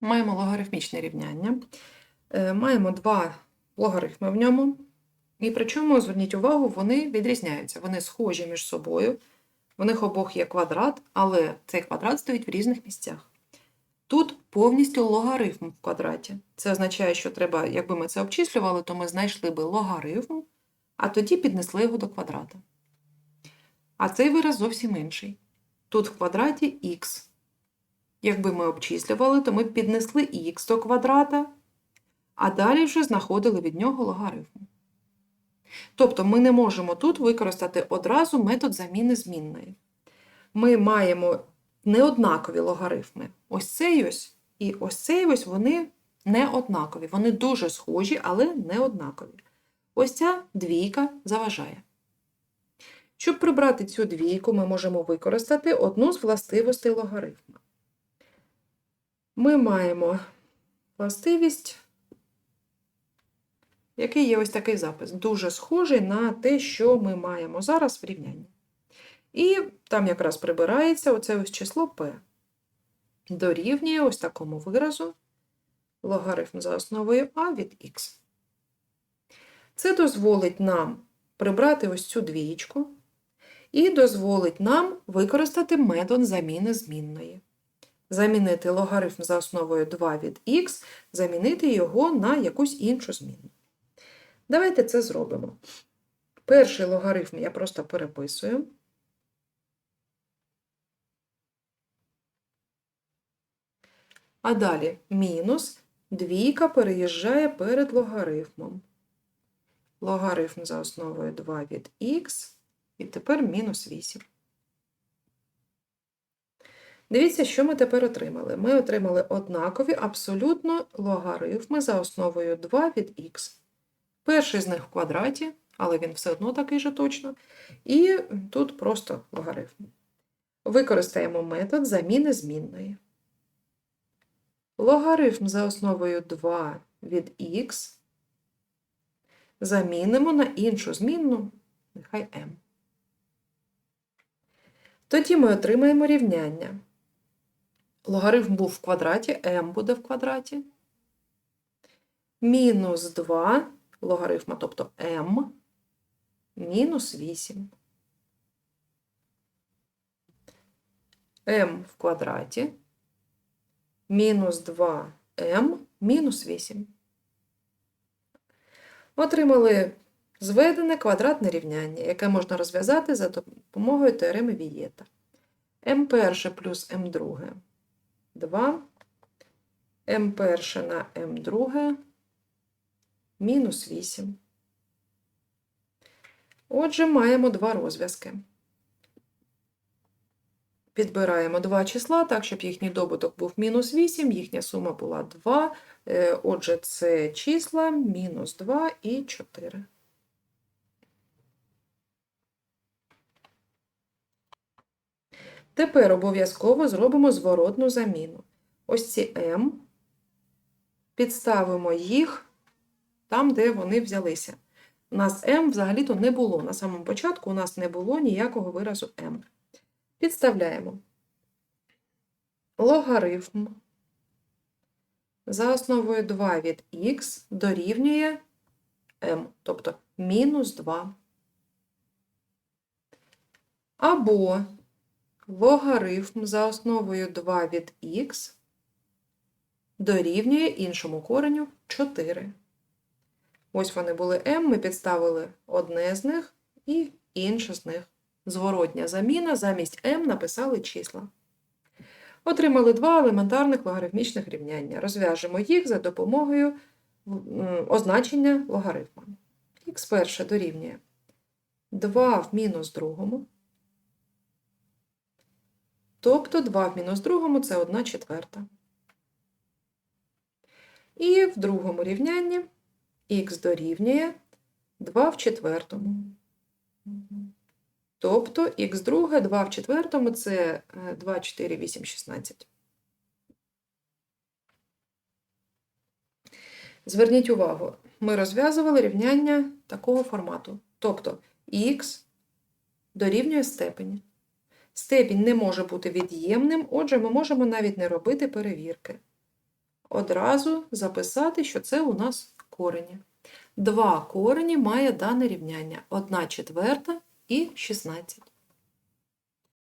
Маємо логарифмічне рівняння. Е, Маємо два логарифми в ньому. І причому, зверніть увагу, вони відрізняються. Вони схожі між собою. В них обох є квадрат, але цей квадрат стоїть в різних місцях. Тут повністю логарифм в квадраті. Це означає, що треба, якби ми це обчислювали, то ми знайшли би логарифм, а тоді піднесли його до квадрата. А цей вираз зовсім інший. Тут в квадраті х. Якби ми обчислювали, то ми піднесли х до квадрата, а далі вже знаходили від нього логарифм. Тобто ми не можемо тут використати одразу метод заміни змінної. Ми маємо неоднакові логарифми. Ось цей ось і ось цей ось вони не однакові. Вони дуже схожі, але не однакові. Ось ця двійка заважає. Щоб прибрати цю двійку, ми можемо використати одну з властивостей логарифма. Ми маємо властивість, який є ось такий запис, дуже схожий на те, що ми маємо зараз в рівнянні. І там якраз прибирається оце ось число p. Дорівнює ось такому виразу логарифм за основою а від х. Це дозволить нам прибрати ось цю двієчку і дозволить нам використати метод заміни змінної. Замінити логарифм за основою 2 від х, замінити його на якусь іншу зміну. Давайте це зробимо. Перший логарифм я просто переписую. А далі мінус двійка переїжджає перед логарифмом. Логарифм за основою 2 від х, і тепер мінус 8. Дивіться, що ми тепер отримали. Ми отримали однакові абсолютно логарифми за основою 2 від х. Перший з них в квадраті, але він все одно такий же точно. І тут просто логарифм. Використаємо метод заміни змінної. Логарифм за основою 2 від х замінимо на іншу змінну, нехай m. Тоді ми отримаємо рівняння. Логарифм був в квадраті, m буде в квадраті. Мінус 2 логарифма, тобто m, мінус 8. m в квадраті мінус 2m мінус 8. Отримали зведене квадратне рівняння, яке можна розв'язати за допомогою теореми Вієта. m перше плюс m друге 2, m перше на m друге мінус 8. Отже, маємо два розв'язки. Підбираємо два числа, так, щоб їхній добуток був мінус 8, їхня сума була 2. Е, Отже, це числа мінус 2 і 4. Тепер обов'язково зробимо зворотну заміну. Ось ці m, підставимо їх там, де вони взялися. У нас m взагалі-то не було. На самому початку у нас не було ніякого виразу m. Підставляємо логарифм за основою 2 від х дорівнює m, тобто мінус 2. Або логарифм за основою 2 від х дорівнює іншому кореню 4. Ось вони були m, ми підставили одне з них і інше з них. Зворотня заміна, замість m написали числа. Отримали два елементарних логарифмічних рівняння. Розв'яжемо їх за допомогою означення логарифма. Х перше дорівнює 2 в мінус другому. Тобто 2 в мінус другому це 1 четверта. І в другому рівнянні х дорівнює 2 в четвертому. Тобто х друге, 2 в четвертому це 2, 4, 8, 16. Зверніть увагу, ми розв'язували рівняння такого формату. Тобто х дорівнює степені. Степінь не може бути від'ємним, отже, ми можемо навіть не робити перевірки. одразу записати, що це у нас корені. Два корені має дане рівняння 1 четверта і 16.